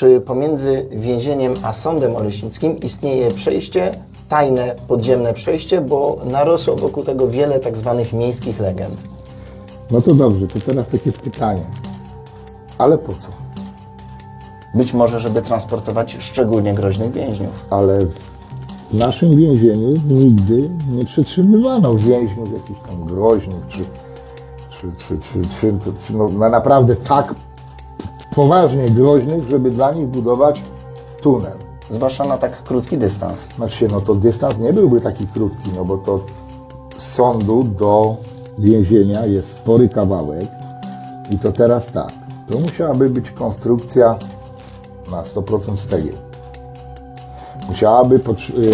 czy pomiędzy więzieniem a sądem oleśnickim istnieje przejście, tajne podziemne przejście, bo narosło wokół tego wiele tak zwanych miejskich legend. No to dobrze, to teraz takie pytanie. Ale po co? Być może, żeby transportować szczególnie groźnych więźniów. Ale w naszym więzieniu nigdy nie przetrzymywano więźniów jakichś tam groźnych, czy, czy, czy, czy, czy, czy, czy no, na naprawdę tak poważnie groźnych, żeby dla nich budować tunel. Zwłaszcza na tak krótki dystans. Znaczy no to dystans nie byłby taki krótki, no bo to z sądu do więzienia jest spory kawałek. I to teraz tak, to musiałaby być konstrukcja na 100% z cegieł. Musiałaby,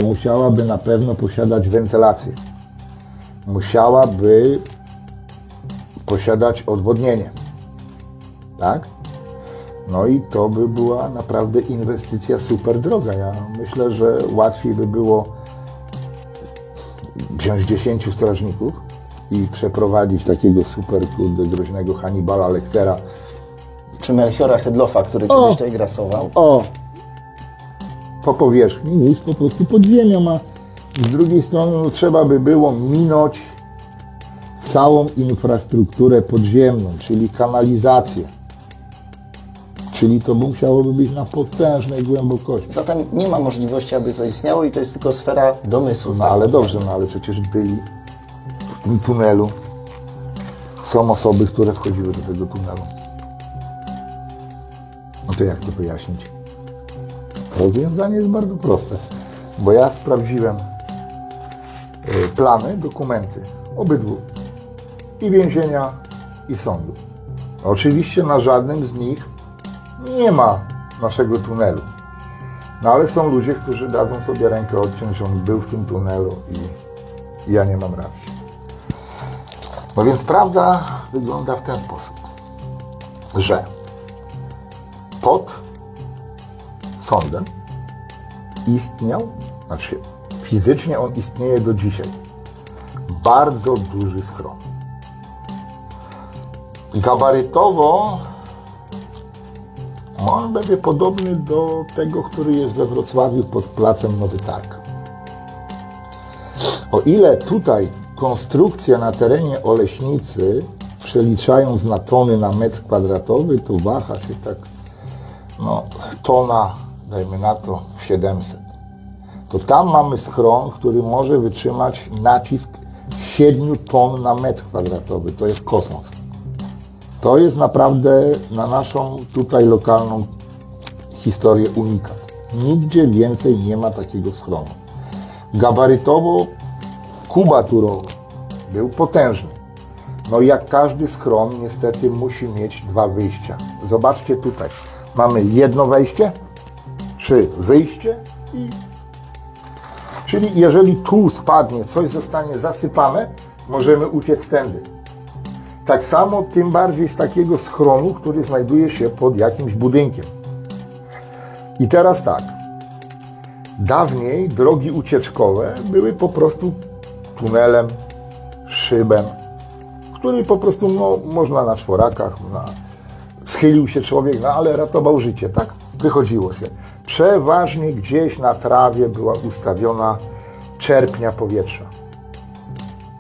y, musiałaby na pewno posiadać wentylację. Musiałaby posiadać odwodnienie. Tak? No i to by była naprawdę inwestycja super droga. Ja myślę, że łatwiej by było wziąć 10 strażników i przeprowadzić takiego super kurde groźnego Hannibala Lectera. Czy Melchiora Hedlofa, który O! kiedyś tutaj grasował. O! Po powierzchni niż po prostu pod ziemią, a z drugiej strony no, trzeba by było minąć całą infrastrukturę podziemną, czyli kanalizację. Czyli to by musiałoby być na potężnej głębokości. Zatem nie ma możliwości, aby to istniało i to jest tylko sfera domysłów. No tak ale dobrze, no ale przecież byli w tym tunelu. Są osoby, które wchodziły do tego tunelu. No to jak to wyjaśnić? Rozwiązanie jest bardzo proste, bo ja sprawdziłem y, plany, dokumenty obydwu i więzienia i sądu. Oczywiście na żadnym z nich nie ma naszego tunelu. No ale są ludzie, którzy dadzą sobie rękę odciąć, on był w tym tunelu i, i ja nie mam racji. No więc prawda wygląda w ten sposób, że pod sądem istniał, znaczy fizycznie on istnieje do dzisiaj, bardzo duży schron. Gabarytowo on będzie podobny do tego, który jest we Wrocławiu pod placem Nowy Targ. O ile tutaj konstrukcja na terenie Oleśnicy, przeliczając na tony na metr kwadratowy, to waha się tak, no, tona, dajmy na to 700. To tam mamy schron, który może wytrzymać nacisk 7 ton na metr kwadratowy. To jest kosmos. To jest naprawdę na naszą tutaj lokalną historię unikat. Nigdzie więcej nie ma takiego schronu. Gabarytowo kubaturowo był potężny. No jak każdy schron niestety musi mieć dwa wyjścia. Zobaczcie tutaj. Mamy jedno wejście, czy wyjście i... Czyli jeżeli tu spadnie, coś zostanie zasypane, możemy uciec tędy. Tak samo, tym bardziej z takiego schronu, który znajduje się pod jakimś budynkiem. I teraz tak. Dawniej drogi ucieczkowe były po prostu tunelem, szybem, który po prostu no, można na czworakach, na, schylił się człowiek, no ale ratował życie, tak? Wychodziło się. Przeważnie gdzieś na trawie była ustawiona czerpnia powietrza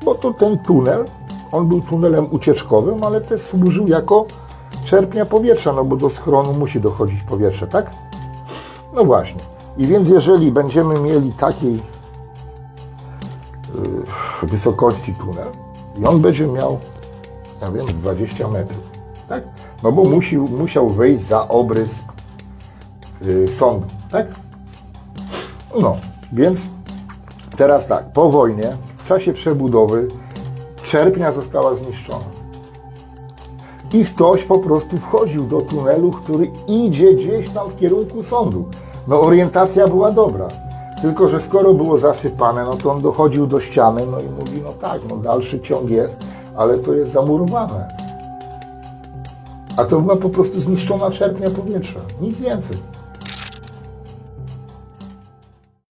bo to ten tunel, on był tunelem ucieczkowym, ale też służył jako czerpnia powietrza, no bo do schronu musi dochodzić powietrze, tak? No właśnie. I więc jeżeli będziemy mieli takiej yy, wysokości tunel i on będzie miał, ja wiem, z 20 metrów, tak? No bo musi, musiał wejść za obrys yy, sądu, tak? No, więc Teraz tak, po wojnie, w czasie przebudowy, czerpnia została zniszczona. I ktoś po prostu wchodził do tunelu, który idzie gdzieś tam w kierunku sądu. No orientacja była dobra. Tylko, że skoro było zasypane, no to on dochodził do ściany, no i mówi, no tak, no dalszy ciąg jest, ale to jest zamurowane. A to była po prostu zniszczona czerpnia powietrza. Nic więcej.